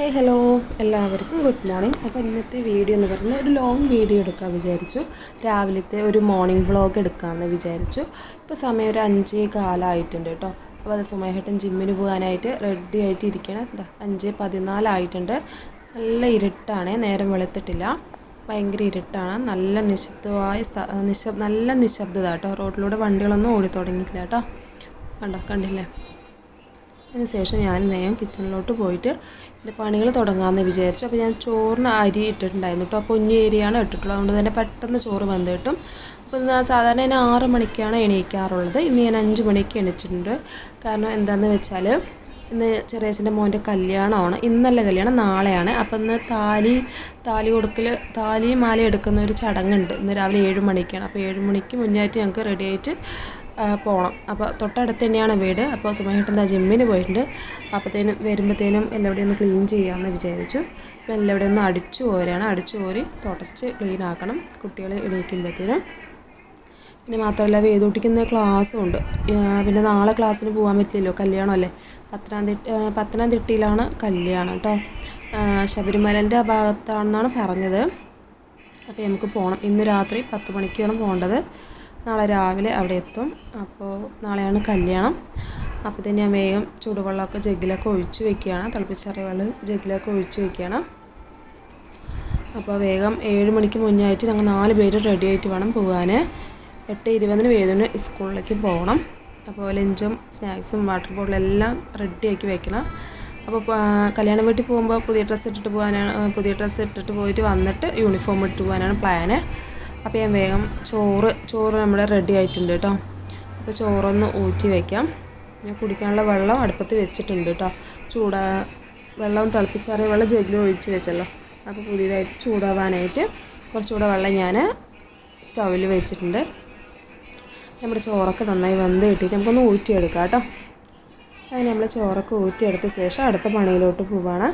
Hey hello എല്ലാവർക്കും good morning അപ്പോൾ ഇന്നത്തെ വീഡിയോ എന്ന് പറഞ്ഞാൽ ഒരു ലോങ് വീഡിയോ എടുക്കാൻ വിചാരിച്ചു. രാവിലത്തെ ഒരു മോർണിംഗ് വ്ളോഗ് എടുക്കാമെന്ന് വിചാരിച്ചു. ഇപ്പോൾ സമയം ഒരു അഞ്ചേ കാലമായിട്ടുണ്ട് കേട്ടോ. അപ്പോൾ അത് സുമേഹട്ടൻ ജിമ്മിന് പോകാനായിട്ട് റെഡി ആയിട്ട് ഇരിക്കണം എന്താ അഞ്ച് പതിനാലായിട്ടുണ്ട്. നല്ല ഇരുട്ടാണ്. നേരം വെളുത്തിട്ടില്ല. ഭയങ്കര ഇരുട്ടാണ്. നല്ല നിശബ്ദമായ നിശബ്ദ നിശബ് നല്ല നിശബ്ദത കേട്ടോ. റോഡിലൂടെ വണ്ടികളൊന്നും ഓടി തുടങ്ങിയിട്ടില്ല കേട്ടോ. കണ്ടോ കണ്ടില്ലേ? അതിനുശേഷം ഞാൻ നേരം കിച്ചണിലോട്ട് പോയിട്ട് എന്റെ പണികൾ തുടങ്ങാമെന്ന് വിചാരിച്ചു. അപ്പോൾ ഞാൻ ചോറിന് അരി ഇട്ടിട്ടുണ്ടായിരുന്നു കേട്ടോ. അപ്പോൾ കുഞ്ഞു അരിയാണ് ഇട്ടിട്ടുള്ളത്. അതുകൊണ്ട് തന്നെ പെട്ടെന്ന് ചോറ് വന്ന് കിട്ടും. അപ്പോൾ ഞാൻ സാധാരണ ഞാൻ ആറ് മണിക്കാണ് എണീക്കാറുള്ളത്. ഇന്ന് ഞാൻ അഞ്ച് മണിക്ക് എണീച്ചിട്ടുണ്ട്. കാരണം എന്താണെന്ന് വെച്ചാൽ ഇന്ന് ചെറിയച്ഛന്റെ മോന്റെ കല്യാണമാണ്. ഇന്നല്ല കല്യാണം നാളെയാണ്. അപ്പം ഇന്ന് താലി താലി കൊടുക്കൽ താലി മാല എടുക്കുന്ന ഒരു ചടങ്ങുണ്ട്. ഇന്ന് രാവിലെ ഏഴ് മണിക്കാണ്. അപ്പോൾ ഏഴ് മണിക്ക് മുന്നായിട്ട് ഞങ്ങൾക്ക് റെഡി ആയിട്ട് പോകണം അപ്പോൾ തൊട്ടടുത്ത് തന്നെയാണ് വീട്. അപ്പോൾ സുമേട്ടൻ എന്താ ജിമ്മിന് പോയിട്ടുണ്ട്. അപ്പോഴത്തേനും വരുമ്പോഴത്തേനും എല്ലാവിടെയും ഒന്ന് ക്ലീൻ ചെയ്യാമെന്ന് വിചാരിച്ചു. അപ്പോൾ എല്ലാവിടെയും ഒന്ന് അടിച്ചു പോരാണ് അടിച്ചു പോരി തുടച്ച് ക്ലീൻ ആക്കണം. കുട്ടികൾ എണീക്കുമ്പോഴത്തേനും പിന്നെ മാത്രമല്ല വേദൂട്ടിക്കുന്ന ക്ലാസ്സും ഉണ്ട്. പിന്നെ നാളെ ക്ലാസ്സിന് പോകാൻ പറ്റില്ലല്ലോ. കല്യാണമല്ലേ പത്തനംതിട്ട പത്തനംതിട്ടയിലാണ് കല്യാണം കേട്ടോ ശബരിമലന്റെ ഭാഗത്താണെന്നാണ് പറഞ്ഞത്. അപ്പോൾ നമുക്ക് പോകണം ഇന്ന് രാത്രി പത്ത് മണിക്കാണ് പോകേണ്ടത് നാളെ രാവിലെ അവിടെ എത്തും. അപ്പോൾ നാളെയാണ് കല്യാണം. അപ്പോൾ തന്നെ ഞാൻ വേഗം ചൂടുവെള്ളമൊക്കെ ജഗ്ഗിലൊക്കെ ഒഴിച്ച് വെക്കുകയാണ്. തിളപ്പിച്ചറിയ വെള്ളം ജഗ്ഗിലൊക്കെ ഒഴിച്ച് വെക്കുകയാണ്. അപ്പോൾ വേഗം ഏഴ് മണിക്ക് മുന്നേ ആയിട്ട് ഞങ്ങൾ നാല് പേര് റെഡി ആയിട്ട് വേണം പോകാൻ എട്ട് ഇരുപതിന് വേദന സ്കൂളിലേക്ക് പോകണം. അപ്പോൾ ലഞ്ചും സ്നാക്സും വാട്ടർ ബോട്ടിലും എല്ലാം റെഡിയാക്കി വെക്കണം. അപ്പോൾ കല്യാണം വീട്ടിൽ പോകുമ്പോൾ പുതിയ ഡ്രസ്സ് ഇട്ടിട്ട് പോകാനാണ് പുതിയ ഡ്രസ്സ് ഇട്ടിട്ട് പോയിട്ട് വന്നിട്ട് യൂണിഫോം ഇട്ട് പോകാനാണ് പ്ലാന് അപ്പോൾ ഞാൻ വേഗം ചോറ് ചോറ് നമ്മുടെ റെഡി ആയിട്ടുണ്ട് കേട്ടോ അപ്പോൾ ചോറൊന്ന് ഊറ്റി വയ്ക്കാം ഞാൻ കുടിക്കാനുള്ള വെള്ളം അടുപ്പത്ത് വെച്ചിട്ടുണ്ട് കേട്ടോ ചൂടാ വെള്ളം തിളപ്പിച്ചാറിയ വെള്ളം ജഗ്ഗിൽ ഒഴിച്ച് വെച്ചല്ലോ. അപ്പോൾ പുതിയതായിട്ട് ചൂടാവാനായിട്ട് കുറച്ചുകൂടെ വെള്ളം ഞാൻ സ്റ്റൗവിൽ വെച്ചിട്ടുണ്ട്. നമ്മുടെ ചോറൊക്കെ നന്നായി വെന്ത് കിട്ടിയിട്ട് നമുക്കൊന്ന് ഊറ്റിയെടുക്കാം കേട്ടോ അങ്ങനെ നമ്മൾ ചോറൊക്കെ ഊറ്റിയെടുത്ത ശേഷം അടുത്ത പണിയിലോട്ട് പോവാണ്.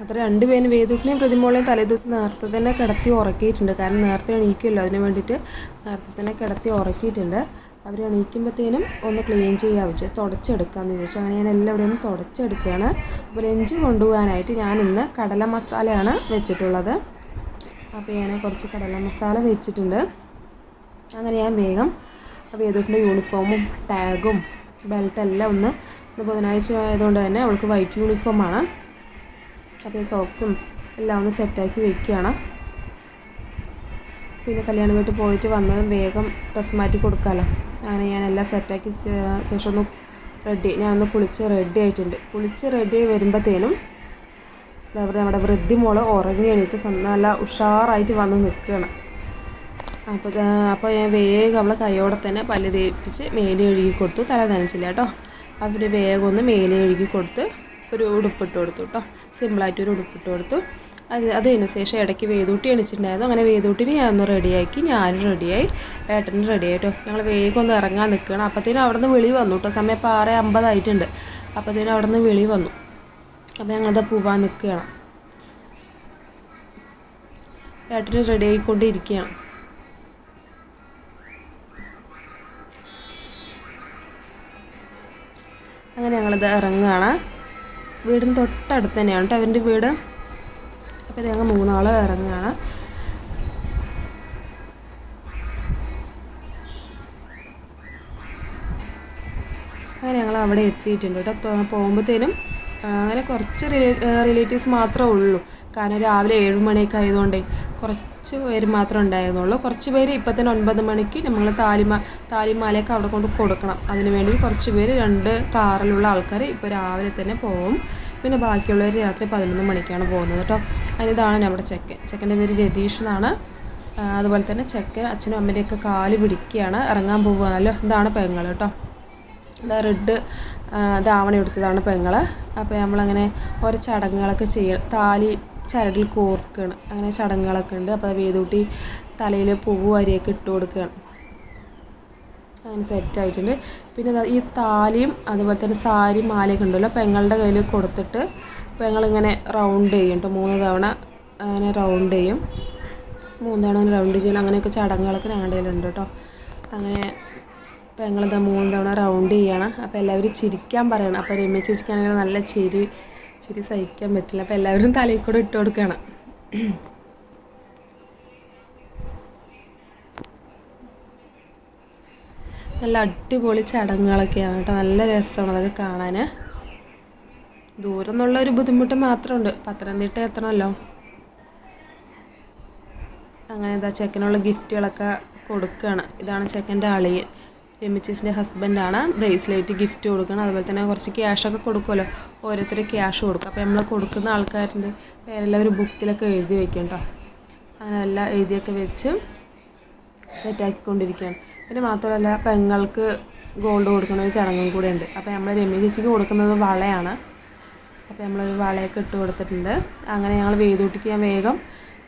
അത്ര രണ്ടുപേരും വേദുക്കിനെയും പ്രതിമോളെയും തലേദിവസം നേരത്തെ തന്നെ കിടത്തി ഉറക്കിയിട്ടുണ്ട്. കാരണം നേരത്തെ എണീക്കുമല്ലോ അതിന് വേണ്ടിയിട്ട് നേരത്തെ തന്നെ കിടത്തി ഉറക്കിയിട്ടുണ്ട്. അവർ എണീക്കുമ്പോഴത്തേനും ഒന്ന് ക്ലീൻ ചെയ്യാൻ വെച്ചു തുടച്ചെടുക്കാമെന്ന് ചോദിച്ചു അങ്ങനെ ഞാൻ എല്ലാം ഇവിടെ ഒന്ന് തുടച്ചെടുക്കുകയാണ്. അപ്പോൾ ലഞ്ച് കൊണ്ടുപോകാനായിട്ട് ഞാൻ ഇന്ന് കടല മസാലയാണ് വെച്ചിട്ടുള്ളത്. അപ്പോൾ ഞാൻ കുറച്ച് കടല മസാല വെച്ചിട്ടുണ്ട്. അങ്ങനെ ഞാൻ വേഗം വേദൂട്ടിന്റെ യൂണിഫോമും ടാഗും ബെൽറ്റെല്ലാം ഒന്ന് ഇന്ന് ബുധനാഴ്ച ആയതുകൊണ്ട് തന്നെ അവൾക്ക് വൈറ്റ് യൂണിഫോമാണ്. അപ്പോൾ ഈ സോക്സും എല്ലാം ഒന്ന് സെറ്റാക്കി വെക്കുകയാണ്. പിന്നെ കല്യാണം വീട്ടിൽ പോയിട്ട് വന്നതും വേഗം ഡ്രസ്സ് മാറ്റി കൊടുക്കാമല്ലോ അങ്ങനെ ഞാൻ എല്ലാം സെറ്റാക്കി ശേഷം ഒന്ന് റെഡി ഞാൻ ഒന്ന് കുളിച്ച് റെഡി ആയിട്ടുണ്ട്. കുളിച്ച് റെഡി വരുമ്പോഴത്തേനും എന്താ പറയുക നമ്മുടെ വൃദ്ധി മോൾ ഉറങ്ങി എണീറ്റ് നല്ല ഉഷാറായിട്ട് വന്ന് നിൽക്കുകയാണ്. അപ്പോൾ അപ്പോൾ ഞാൻ വേഗം അവളെ കൈയോടെ തന്നെ പല്ല് തേപ്പിച്ച് മേലെ ഒഴുകി കൊടുത്തു തല നനച്ചില്ല കേട്ടോ. അവർ വേഗം ഒന്ന് മേലെ ഒഴുകി കൊടുത്ത് ഒരു ഉടുപ്പിട്ട് കൊടുത്തു കേട്ടോ സിമ്പിളായിട്ട് ഒരു ഉടുപ്പിട്ട് കൊടുത്തു. അത് അതിന് ശേഷം ഇടയ്ക്ക് വേദൂട്ടി എണിച്ചിട്ടുണ്ടായിരുന്നു. അങ്ങനെ വേദൂട്ടിന് ഞാൻ ഒന്ന് റെഡിയാക്കി ഞാനും റെഡിയായി ഏട്ടനും റെഡിയായിട്ടോ ഞങ്ങൾ വേഗം ഒന്ന് ഇറങ്ങാൻ നിൽക്കണം അപ്പോഴത്തേനും അവിടെ നിന്ന് വിളി വന്നു കേട്ടോ സമയം ഇപ്പോൾ ആറ് അമ്പതായിട്ടുണ്ട് അപ്പോഴത്തേനും അവിടെ നിന്ന് വിളി വന്നു. അപ്പോൾ ഞങ്ങളത് പോവാൻ നിൽക്കുകയാണ് ഏട്ടന് റെഡി ആയിക്കൊണ്ടിരിക്കുകയാണ് അങ്ങനെ ഞങ്ങളിത് ഇറങ്ങുകയാണ് വീടിന് തൊട്ടടുത്ത് തന്നെയാണ് കേട്ടോ അവന്റെ വീട്. അപ്പോൾ ഞങ്ങൾ മൂന്നാൾ ഇറങ്ങുകയാണ്. അങ്ങനെ ഞങ്ങൾ അവിടെ എത്തിയിട്ടുണ്ട് കേട്ടോ. പോകുമ്പോഴത്തേനും അങ്ങനെ കുറച്ച് റിലേറ്റീവ്സ് മാത്രമേ ഉള്ളൂ. കാരണം രാവിലെ ഏഴ് മണിയൊക്കെ ആയതുകൊണ്ടേ കുറച്ച് പേര് മാത്രമേ ഉണ്ടായിരുന്നുള്ളൂ. കുറച്ച് പേര് ഇപ്പം തന്നെ ഒൻപത് മണിക്ക് നമ്മൾ താലിമ താലിമാലയൊക്കെ അവിടെ കൊണ്ട് കൊടുക്കണം. അതിന് വേണ്ടി കുറച്ച് പേര് രണ്ട് കാറിലുള്ള ആൾക്കാർ ഇപ്പോൾ രാവിലെ തന്നെ പോകും. പിന്നെ ബാക്കിയുള്ളവർ രാത്രി പതിനൊന്ന് മണിക്കാണ് പോകുന്നത് കേട്ടോ. അതിനിതാണ് നമ്മുടെ ചെക്കൻ. ചെക്കന്റെ പേര് രതീഷ് എന്നാണ്. അതുപോലെ തന്നെ ചെക്കൻ അച്ഛനും അമ്മയുടെയൊക്കെ കാൽ പിടിക്കുകയാണ്. ഇറങ്ങാൻ പോവുകയാണല്ലോ. ഇതാണ് പെങ്ങൾ കേട്ടോ. എന്താ റെഡ് ധാവണി എടുത്തതാണ് പെങ്ങൾ അപ്പോൾ നമ്മളങ്ങനെ ഓരോ ചടങ്ങുകളൊക്കെ ചെയ്യ താലി ചരടിൽ കോർക്കുകയാണ് അങ്ങനെ ചടങ്ങുകളൊക്കെ ഉണ്ട്. അപ്പോൾ വേദൂട്ടി തലയിൽ പൂവ് അരിയൊക്കെ ഇട്ട് കൊടുക്കുകയാണ്. അങ്ങനെ സെറ്റ് ആയിട്ടുണ്ട്. പിന്നെ ഈ താലിയും അതുപോലെ തന്നെ സാരി മാലയൊക്കെ ഉണ്ടല്ലോ. പെങ്ങളുടെ കയ്യിൽ കൊടുത്തിട്ട് പെങ്ങളിങ്ങനെ റൗണ്ട് ചെയ്യും കേട്ടോ മൂന്ന് തവണ അങ്ങനെ റൗണ്ട് ചെയ്യും. മൂന്ന് തവണ റൗണ്ട് ചെയ്യണം അങ്ങനെയൊക്കെ ചടങ്ങുകളൊക്കെ കയ്യിലുണ്ട് കേട്ടോ അങ്ങനെ പെങ്ങളിതാ മൂന്ന് തവണ റൗണ്ട് ചെയ്യണം. അപ്പോൾ എല്ലാവരും ചിരിക്കാൻ പറയണം. അപ്പോൾ രമ്യ ചേച്ചിക്കാണെങ്കിൽ നല്ല ചിരി ചിരി സഹിക്കാൻ പറ്റില്ല. അപ്പോൾ എല്ലാവരും തലയിൽ കൂടെ ഇട്ട് കൊടുക്കണം. നല്ല അടിപൊളി ചടങ്ങുകളൊക്കെയാണ് കേട്ടോ. നല്ല രസമാണ് അതൊക്കെ കാണാൻ ദൂരം എന്നുള്ള ഒരു ബുദ്ധിമുട്ട് മാത്രമുണ്ട്. പത്തനംതിട്ട എത്തണമല്ലോ. അങ്ങനെ എന്താ ചെക്കനുള്ള ഗിഫ്റ്റുകളൊക്കെ കൊടുക്കുകയാണ് ഇതാണ് ചെക്കന്റെ അളിയൻ. രമിച്ചേച്ചിന്റെ ഹസ്ബൻഡാണ്. ബ്രേസ്ലെറ്റ് ഗിഫ്റ്റ് കൊടുക്കണം. അതുപോലെ തന്നെ കുറച്ച് ക്യാഷൊക്കെ കൊടുക്കുമല്ലോ. ഓരോരുത്തർ ക്യാഷ് കൊടുക്കും. അപ്പോൾ നമ്മൾ കൊടുക്കുന്ന ആൾക്കാരുടെ പേരെല്ലാം ഒരു ബുക്കിലൊക്കെ എഴുതി വെക്കും കേട്ടോ. അങ്ങനെ എല്ലാം എഴുതിയൊക്കെ വെച്ച് സെറ്റാക്കിക്കൊണ്ടിരിക്കുകയാണ്. പിന്നെ മാത്രമല്ല പെങ്ങൾക്ക് ഗോൾഡ് കൊടുക്കുന്ന ഒരു ചടങ്ങും കൂടെ ഉണ്ട് അപ്പോൾ നമ്മൾ രമ്യ ചേച്ചിക്ക് കൊടുക്കുന്നത് വളയാണ്. അപ്പോൾ നമ്മളൊരു വളയൊക്കെ ഇട്ട് കൊടുത്തിട്ടുണ്ട്. അങ്ങനെ ഞങ്ങൾ വേദൂട്ടിക്ക് ഞാൻ വേഗം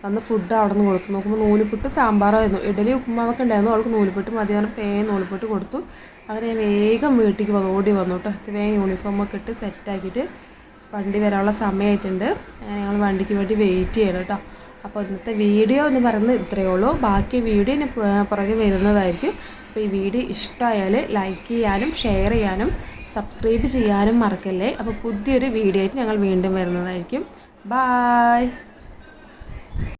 വന്ന് ഫുഡ് അവിടെ നിന്ന് കൊടുത്തു. നോക്കുമ്പോൾ നൂലിപ്പുട്ട് സാമ്പാറായിരുന്നു. ഇഡലി ഉപ്പുമാവൊക്കെ ഉണ്ടായിരുന്നു. അവൾക്ക് നൂലിപ്പുട്ട് മതി പറഞ്ഞ് പേ നൂലിപ്പുട്ട് കൊടുത്തു. അങ്ങനെ ഞാൻ വേഗം വീട്ടിലേക്ക് വന്നു ഓടി വന്നു കേട്ടോ. വേഗം യൂണിഫോമൊക്കെ ഇട്ട് സെറ്റാക്കിയിട്ട് വണ്ടി വരാനുള്ള സമയമായിട്ടുണ്ട് ഞങ്ങൾ വണ്ടിക്ക് വേണ്ടി വെയിറ്റ് ചെയ്യണം കേട്ടോ. അപ്പോൾ ഇന്നത്തെ വീഡിയോ എന്ന് പറയുന്നത് ഇത്രയേ ഉള്ളൂ. ബാക്കി വീഡിയോ ഇനി പുറകെ വരുന്നതായിരിക്കും. അപ്പോൾ ഈ വീഡിയോ ഇഷ്ടമായാൽ ലൈക്ക് ചെയ്യാനും ഷെയർ ചെയ്യാനും സബ്സ്ക്രൈബ് ചെയ്യാനും മറക്കല്ലേ. അപ്പോൾ പുതിയൊരു വീഡിയോ ആയിട്ട് ഞങ്ങൾ വീണ്ടും വരുന്നതായിരിക്കും. ബായ്